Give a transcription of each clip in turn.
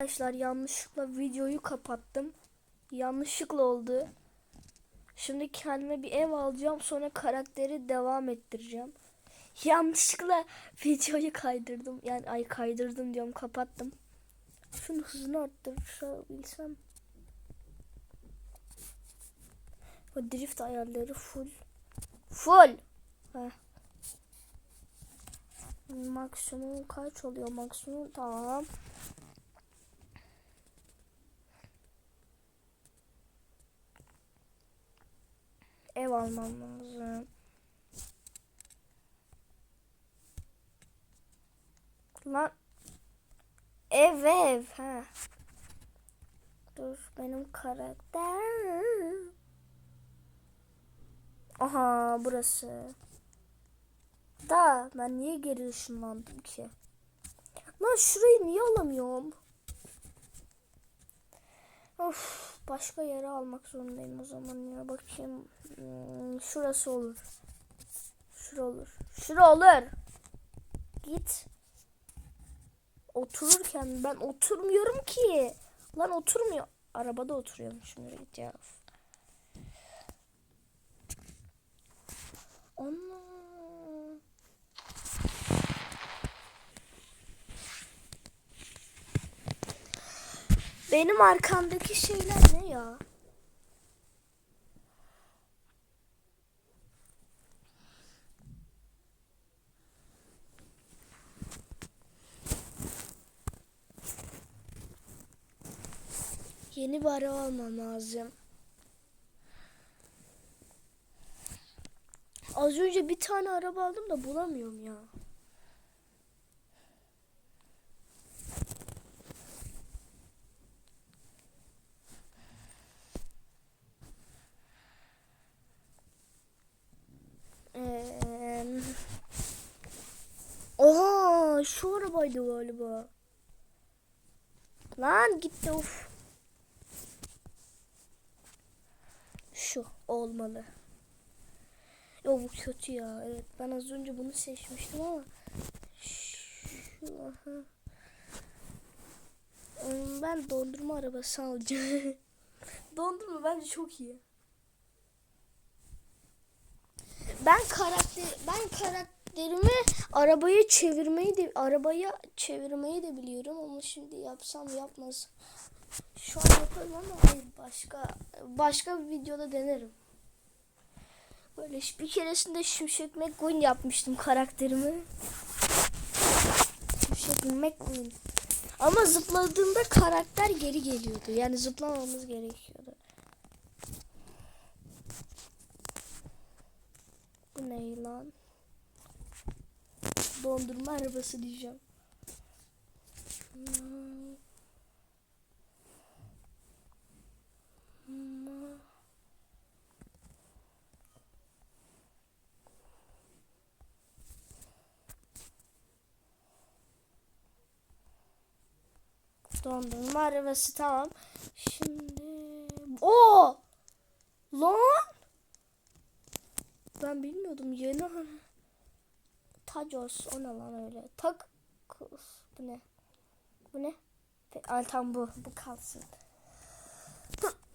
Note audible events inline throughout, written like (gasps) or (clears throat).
Arkadaşlar yanlışlıkla videoyu kapattım. Yanlışlıkla oldu. Şimdi kendime bir ev alacağım sonra karakteri devam ettireceğim. (laughs) Yanlışlıkla videoyu kaydırdım. Yani ay kaydırdım diyorum kapattım. Şunun hızını arttırabilsem. O drift ayarları full. Full. Heh. Maksimum kaç oluyor maksimum? Tamam. Ev almam lazım. Lan ev ev ha. Dur benim karakter. Aha burası. Da ben niye geri ışınlandım ki? Lan şurayı niye alamıyorum? Of başka yere almak zorundayım o zaman ya bakayım. Hmm, şurası olur. Şura olur. Şura olur. Git. Otururken ben oturmuyorum ki. Lan oturmuyor. Arabada oturuyorum şimdi git ya. Ana. Benim arkamdaki şeyler ne ya? Yeni bir araba almam lazım. Az önce bir tane araba aldım da bulamıyorum ya. Ee, Oha şu arabaydı galiba. Lan gitti of. Şu olmalı. Yo bu kötü ya. Evet ben az önce bunu seçmiştim ama şu aha. Hmm, Ben dondurma arabası alacağım. (laughs) dondurma bence çok iyi. Ben karakter ben karakterimi arabayı çevirmeyi de arabaya çevirmeyi de biliyorum ama şimdi yapsam yapmaz. Şu an yaparım ama başka başka bir videoda denerim. Böyle bir keresinde Şimşek McQueen yapmıştım karakterimi. Şimşek McQueen. Ama zıpladığında karakter geri geliyordu. Yani zıplamamız gerekiyordu. Bu ne lan? Dondurma arabası diyeceğim. Dondurma arabası tamam. Şimdi o lan ben bilmiyordum yeni. Tacos o ne lan öyle. Tak bu ne? Bu ne? Ay tam bu. Bu kalsın.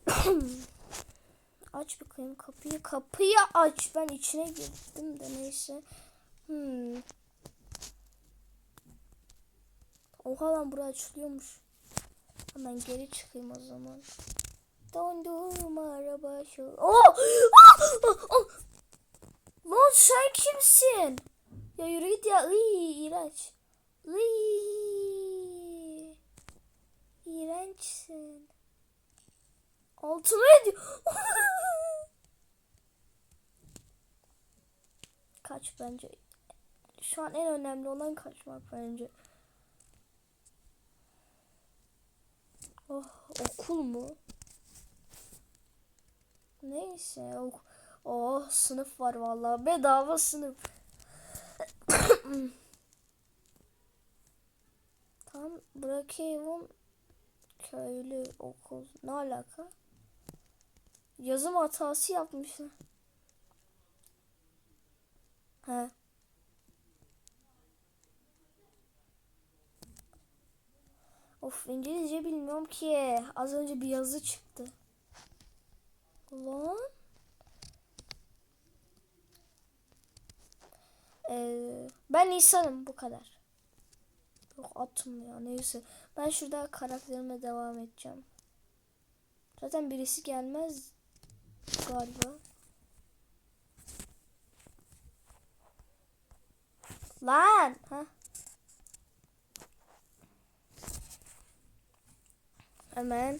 (coughs) aç bakayım kapıyı. Kapıyı aç. Ben içine girdim de neyse. Hmm. Oha lan bura açılıyormuş. Hemen geri çıkayım o zaman. Dondurma araba şu. Oh! Ah! Ah! Ah! Lan sen kimsin? Ya yürü git ya. Iy, iğrenç. Iy. İğrençsin. Altıma ediyor. (laughs) Kaç bence. Şu an en önemli olan kaçmak bence. Oh, okul mu? Neyse. Ok oh, sınıf var vallahi. Bedava sınıf. (clears throat) Tam Brookhaven köylü okul. Ne alaka? Yazım hatası yapmışlar. He. Of İngilizce bilmiyorum ki. Az önce bir yazı çıktı. Lan. Ee, ben insanım bu kadar. Yok atım ya neyse. Ben şurada karakterime devam edeceğim. Zaten birisi gelmez galiba. Lan. Ha. Hemen.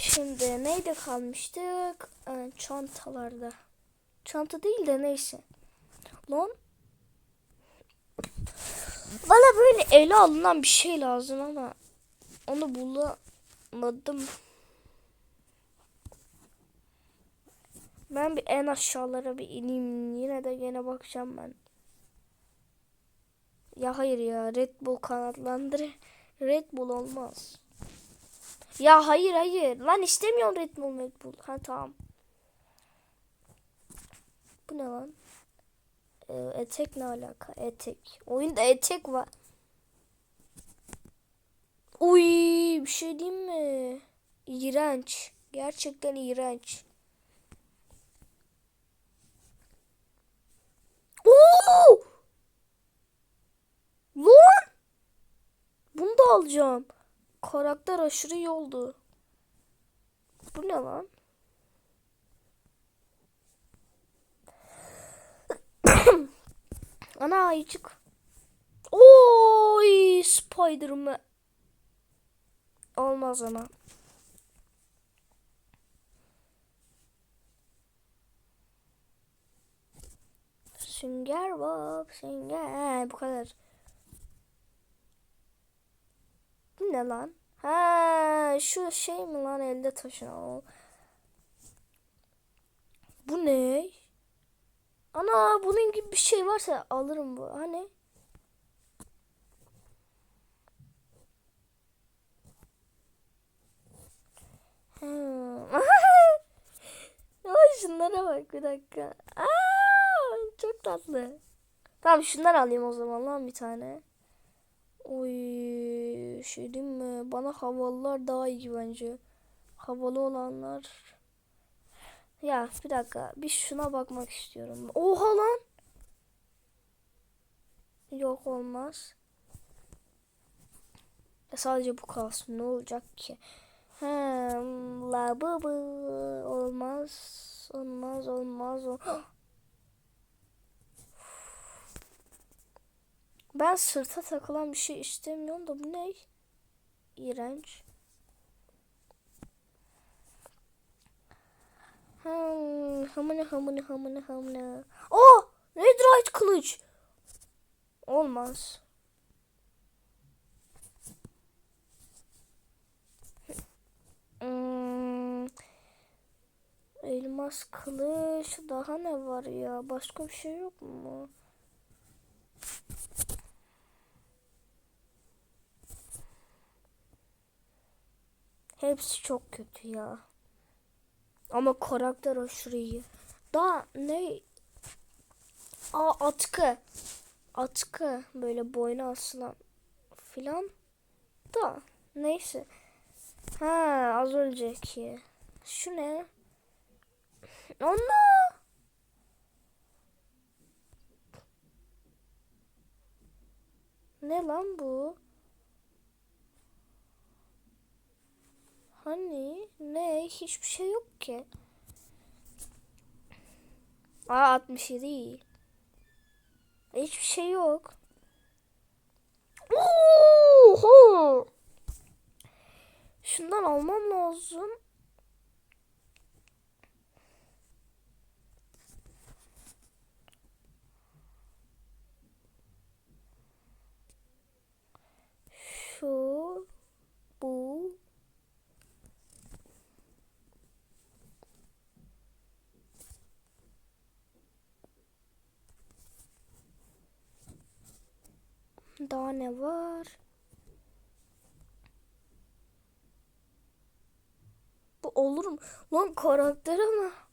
Şimdi neyde kalmıştık? Ee, çantalarda. Çanta değil de neyse. Lan. Bana böyle ele alınan bir şey lazım ama onu bulamadım. Ben bir en aşağılara bir ineyim. Yine de gene bakacağım ben. Ya hayır ya Red Bull kanatlandır. Red Bull olmaz. Ya hayır hayır. Lan istemiyorum Red Bull Red Bull. Ha tamam. Bu ne lan? Ee, etek ne alaka? Etek. Oyunda etek var. Uy bir şey diyeyim mi? İğrenç. Gerçekten iğrenç. Oo! Lan! Bunu da alacağım. Karakter aşırı iyi oldu. Bu ne lan? Ana ayıcık. Oy Spiderman. Olmaz ama. Sünger Bob, Sünger. Bu kadar. Bu ne lan? Ha, şu şey mi lan elde taşınan o? Bu ne? Ana bunun gibi bir şey varsa alırım bu. Hani? Hmm. (laughs) Şunlara bak bir dakika. Aa, çok tatlı. Tamam şunları alayım o zaman lan bir tane. Oy şey mi? Bana havalılar daha iyi bence. Havalı olanlar. Ya bir dakika. Bir şuna bakmak istiyorum. Oha lan. Yok olmaz. E sadece bu kalsın. Ne olacak ki? Hmm, la bu bu olmaz. Olmaz olmaz. o- (gasps) Ben sırta takılan bir şey istemiyorum da bu ne? İğrenç. Hmm, hamını hamını hamını hamını. Oh! Netherite kılıç. Olmaz. Hmm, elmas kılıç. Daha ne var ya? Başka bir şey yok mu? Hepsi çok kötü ya. Ama karakter aşırı iyi. Daha ne? Aa atkı. Atkı böyle boyuna asılan filan. Da neyse. Ha az önceki. Şu ne? Ana! Ne lan bu? Hani ne? Hiçbir şey yok ki. Aa 67 iyi. Hiçbir şey yok. Oho! Şundan almam lazım. Şu bu Daha ne var? Bu olur mu? Lan karakter ama.